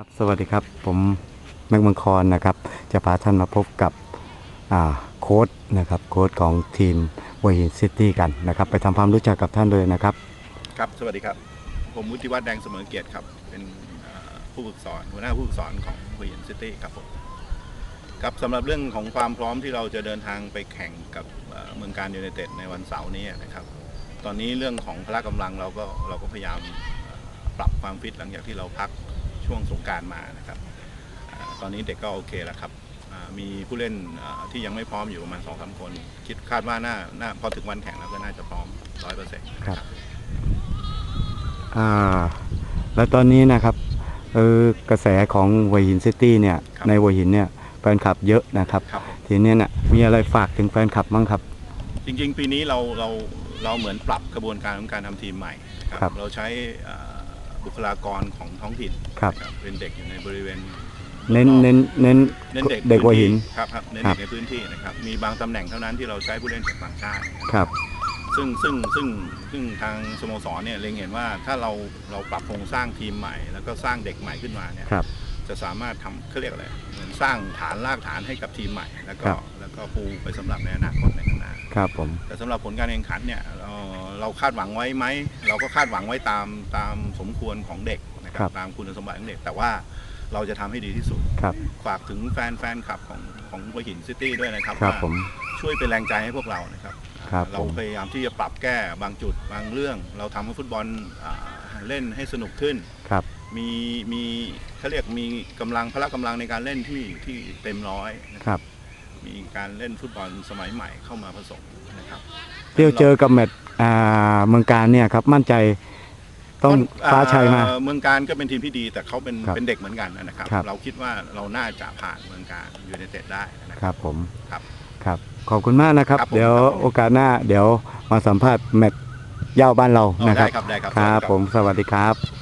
ครับสวัสดีครับ ผมแม็กมังคอนนะครับ จะพาท่านมาพบกับโค้ดนะครับโค้ดของทีมวอยินซิตี้กันนะครับ ไปทำความรู้จักกับท่านเลยนะครับ ครับสวัสดีครับ ผมวุฒิวัฒน์แดงเสมอเกียรติครับ เป็นผู้ฝึกสอนหัวหน้าผู้ฝึกสอนของฮุยนซิตี้ครับผมครับสำหรับเรื่องของความพร้อมที่เราจะเดินทางไปแข่งกับเมืองการยูไนเต็ดในวันเสาร์นี้นะครับ ตอนนี้เรื่องของพละกำลังเราก็เราก็พยายามปรับความฟิตหลังจากที่เราพัก ช่วงสงกรารมานะครับเอ่อตอนนี้เด็กก็โอเคแล้วครับอ่ามีผู้เล่นเอ่อที่ยังไม่พร้อมอยู่ประมาณสองสามคน คิดคาดว่าน่าน่าพอถึงวันแข่งแล้วก็น่าจะพร้อมร้อยเปอร์เซ็นต์ครับอ่าแล้วตอนนี้นะครับเออกระแสของวอยินซิตี้เนี่ยในวอยินเนี่ยแฟนคลับเยอะนะครับครับผมทีนี้เนี่ยมีอะไรฝากถึงแฟนคลับบ้างครับ จริง ๆ ปีนี้เราเราเราเหมือนปรับกระบวนการของการทำทีมใหม่นะครับครับเราใช้เอ่อ บุคลากรของท้องถิ่นครับ นะครับเป็นเด็กอยู่ในบริเวณ เน้นรอบๆเน้นเน้นเน้นเด็กเด็กหัวหิน พื้ที่ครับครับเน้นครัเด็บ กในพื้นที่นะครับมีบางตำแหน่งเท่านั้นที่เราใช้ผู้เล่นจากต่างชาติ ครับ ซึ่งซึ่งซึ่งซึ่งทางสโมสรเนี่ยเล็งเห็นว่าถ้าเราเราปรับโครงสร้างทีมใหม่ แล้วก็สร้างเด็กใหม่ขึ้นมาเนี่ยครับจะสามารถทำเขาเรียกอะไรเหมือนสร้างฐานรากฐานให้กับทีมใหม่ แล้วก็ครับ แล้วก็ปูไปสำหรับในอนาคตในข้างหน้า ครับผม แต่สำหรับผลการแข่งขันเนี่ยเรา เราคาดหวังไว้ไหม เราก็คาดหวังไว้ตามตามสมควรของเด็กนะคครัรับบตามคุณสมบัติของเด็ก แต่ว่าเราจะทำให้ดีที่สุดครับฝากถึงแฟนแฟนคลับของของหัวหินซิตี้ด้วยนะครับครับว่าผมช่วยเป็นแรงใจให้พวกเรานะครับครับเราผมพยายามที่จะปรับแก้บางจุดบางเรื่อง เราทำให้ฟุตบอลอ่าเล่นให้สนุกขึ้นครับมีมีเขาเรียกมีกำลังพละกำลังในการเล่นที่ที่เต็มร้อยนะคครับรับ มีการเล่นฟุตบอลสมัยใหม่เข้ามาผสมนะครับเที่ยวเจอกับแมตช์ อ่าเมืองการเนี่ยครับมั่นใจต้องฟ้าชัยมา เอ่อเมืองการก็เป็นทีมที่ดี แต่เขาเป็นครับเป็นเด็กเหมือนกันนะครับ ครับ เราคิดว่าเราน่าจะผ่านเมืองการยูไนเต็ดได้นะคครับ รับผมครับครับขอบคุณมากนะครับ ครับผมเดี๋ยวครับผม โอกาสหน้าเดี๋ยวมาสัมภาษณ์แมตช์เย่าบ้านเราอ๋อนะคได้รับครับได้ครับ ครับสวัสดีผมสวัสดีครับ